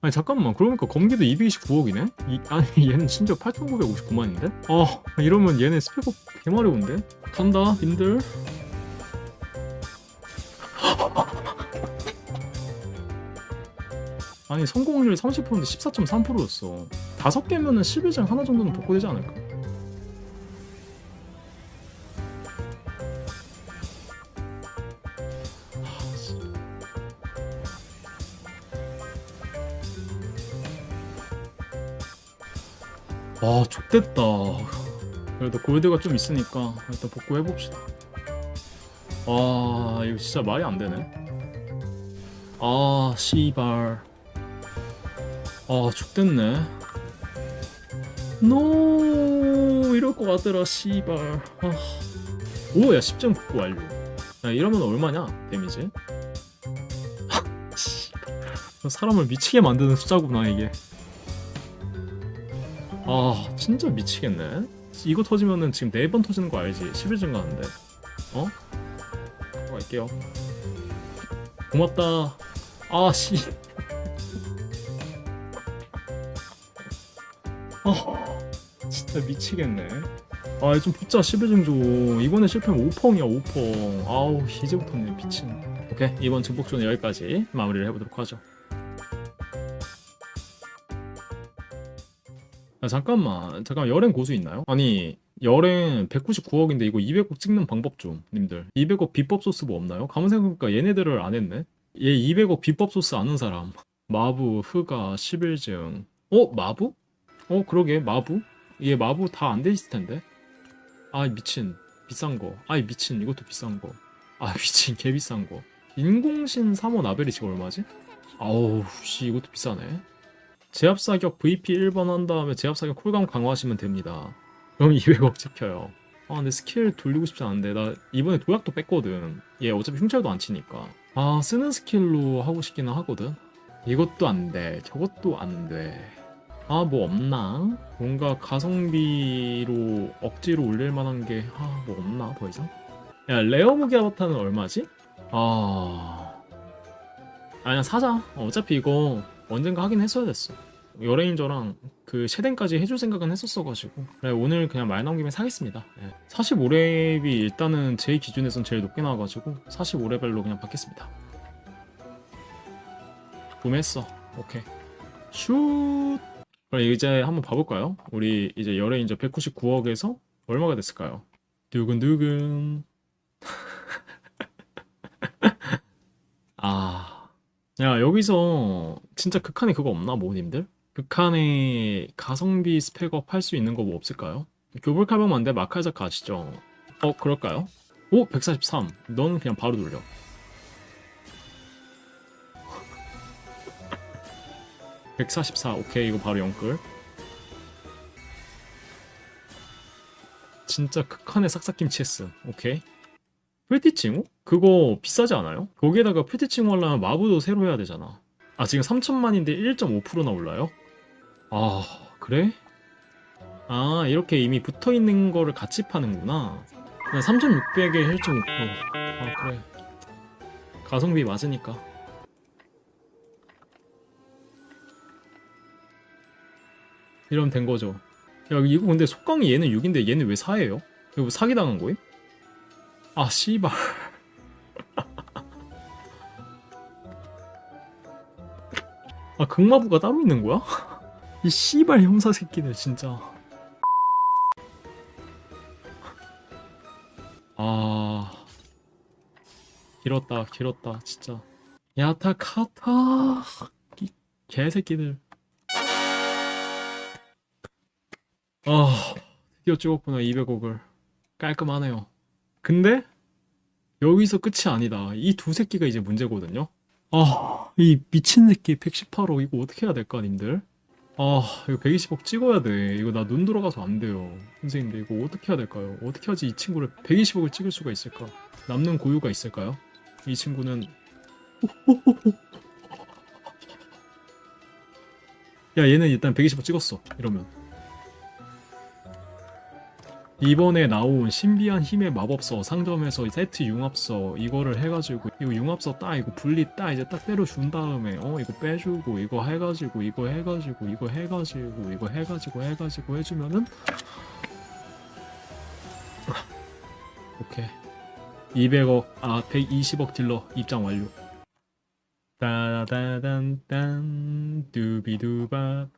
아니 잠깐만 그러니까 검기도 229억이네? 이, 아니 얘는 심지어 8,959만인데? 어 이러면 얘네 스펙업 개마려운데? 간다 님들 아니 성공률 30%인데 14.3%였어 다섯 개면은 11장 하나 정도는 복구되지 않을까? 아 좆됐다. 그래도 골드가 좀 있으니까 일단 복구해봅시다. 아 이거 진짜 말이 안 되네. 아 씨발. 아 족됐네. 노 이럴 것 같더라 씨발. 아. 오야 10점 복구 완료. 야 이러면 얼마냐 데미지. 사람을 미치게 만드는 숫자구나 이게 아 진짜 미치겠네. 이거 터지면은 지금 네 번 터지는 거 알지? 10일 증가하는데. 어? 갈게요. 고맙다. 아씨. 아 진짜 미치겠네. 아 좀 붙자. 10일 증조 이번에 실패하면 5펑이야 5펑. 아우 이제부터는 미친. 오케이. 이번 증폭조는 여기까지 마무리를 해보도록 하죠 아, 잠깐만. 잠깐 열행 고수 있나요? 아니 열행 199억인데 이거 200억 찍는 방법 좀 님들. 200억 비법 소스 뭐 없나요? 가만 생각해보니까 얘네들을 안 했네. 얘 200억 비법 소스 아는 사람. 마부, 흐가, 11증. 어? 마부? 어 그러게. 마부? 얘 마부 다 안 돼 있을 텐데. 아 미친. 비싼 거. 아이 미친. 이것도 비싼 거아 미친. 개 비싼 거. 인공신 3호 나벨이 지금 얼마지? 아우 씨. 이것도 비싸네 제압 사격 VP 1번 한 다음에 제압 사격 쿨감 강화하시면 됩니다. 그럼 200억 찍혀요. 아 근데 스킬 돌리고 싶지 않은데 나 이번에 도약도 뺐거든. 얘 어차피 흉찰도 안 치니까. 아 쓰는 스킬로 하고 싶기는 하거든. 이것도 안 돼. 저것도 안 돼. 아 뭐 없나? 뭔가 가성비로 억지로 올릴 만한 게 아 뭐 없나 더 이상? 야 레어 무기 아바타는 얼마지? 아 아니야 사자. 어차피 이거 언젠가 하긴 했어야 됐어. 여레인저랑 그 쉐덴까지 해줄 생각은 했었어가지고 그래 오늘 그냥 말 나온 김에 사겠습니다. 45렙이 일단은 제 기준에선 제일 높게 나와가지고 45레벨로 그냥 받겠습니다. 구매했어. 오케이. 슛. 그럼 이제 한번 봐볼까요? 우리 이제 여레인저 199억에서 얼마가 됐을까요? 두근두근. 아. 야 여기서 진짜 극한에 그거 없나 모님들? 극한에 가성비 스펙업 할 수 있는 거 뭐 없을까요? 교볼 칼방 만데 마카자카 아시죠? 어 그럴까요? 오 143. 너는 그냥 바로 돌려. (144) 오케이 이거 바로 영끌 진짜 극한의 싹싹김치 했어 오케이 풀티칭호? 그거 비싸지 않아요? 거기에다가 풀티칭호 하려면 마부도 새로 해야 되잖아. 아 지금 3천만인데 1.5%나 올라요? 아 그래? 아 이렇게 이미 붙어있는 거를 같이 파는구나. 3,600에 1.5%. 아 그래. 가성비 맞으니까. 이러면 된 거죠. 야 이거 근데 속강이 얘는 6인데 얘는 왜 4예요? 이거 뭐 사기당한 거임? 아 씨발 아 극마부가 따로 있는 거야? 이 씨발 형사 새끼들 진짜 아 길었다 길었다 진짜 야타 카타 이 개새끼들 아 드디어 찍었구나 200억을 깔끔하네요 근데 여기서 끝이 아니다. 이 두 새끼가 이제 문제거든요. 아, 이 미친 새끼 118억 이거 어떻게 해야 될까, 님들? 아, 이거 120억 찍어야 돼. 이거 나 눈 돌아가서 안 돼요. 선생님들 이거 어떻게 해야 될까요? 어떻게 하지 이 친구를 120억을 찍을 수가 있을까? 남는 고유가 있을까요? 이 친구는 야, 얘는 일단 120억 찍었어. 이러면 이번에 나온 신비한 힘의 마법서 상점에서 세트 융합서 이거를 해가지고 이거 융합서 딱 이거 분리 딱 이제 딱 때려준 다음에 어 이거 빼주고 이거 해가지고 이거 해가지고 이거 해가지고 이거 해가지고 해가지고 해주면은 오케이. 200억 아 120억 딜러 입장 완료. 따다단딴 두비두밥.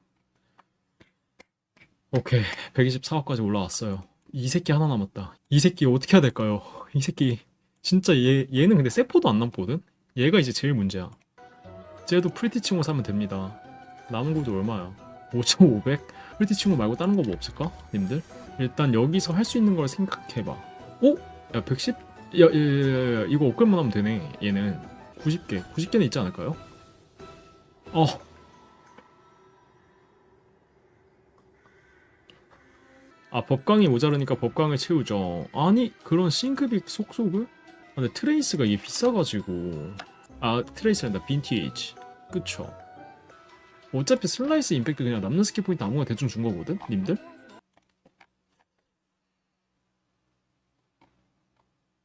오케이. 124억까지 올라왔어요 이 새끼 하나 남았다. 이 새끼 어떻게 해야 될까요? 이 새끼 진짜 얘 얘는 근데 세포도 안 남거든? 얘가 이제 제일 문제야. 쟤도 프리티 칭호 사면 됩니다. 남은 것도 얼마야? 5,500 프리티 칭호 말고 다른 거 뭐 없을까? 님들? 일단 여기서 할 수 있는 걸 생각해봐. 어? 야 110? 야, 야, 야, 야, 야 이거 업글만 하면 되네 얘는. 90개. 90개는 있지 않을까요? 어 아 법광이 모자르니까 법광을 채우죠. 아니 그런 싱크빅 속속을? 아, 근데 트레이스가 이게 비싸가지고. 아 트레이스란다. 빈티에이지. 그쵸. 어차피 슬라이스 임팩트 그냥 남는 스킬 포인트 아무거나 대충 준 거거든 님들?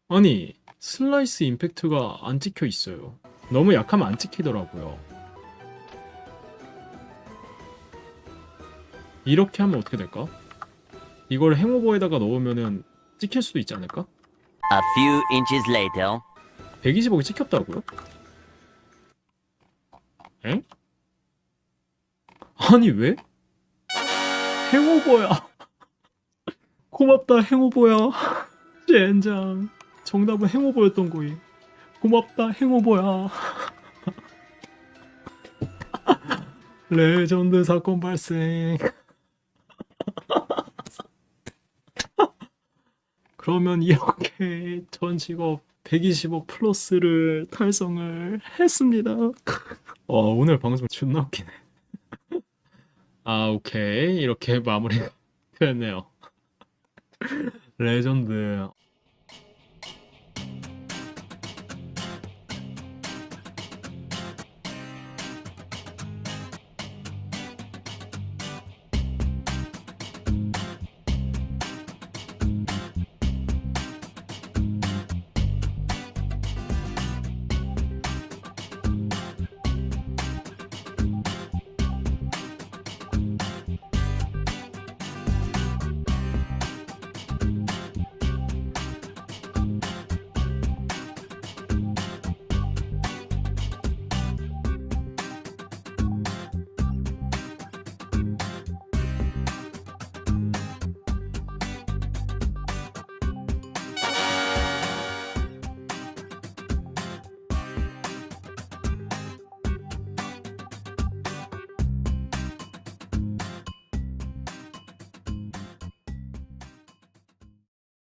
아니 슬라이스 임팩트가 안 찍혀 있어요. 너무 약하면 안 찍히더라고요. 이렇게 하면 어떻게 될까? 이걸 행오버에다가 넣으면은 찍힐 수도 있지 않을까? A few inches later. 120억이 찍혔다고요? 엥? 아니 왜? 행오버야 고맙다 행오버야 젠장 정답은 행오버였던 거임 고맙다 행오버야 레전드 사건 발생 그러면 이렇게 전 직업 120억 플러스를 달성을 했습니다. 와 오늘 방송 존나 웃기네. 아 오케이 이렇게 마무리가 됐네요. 레전드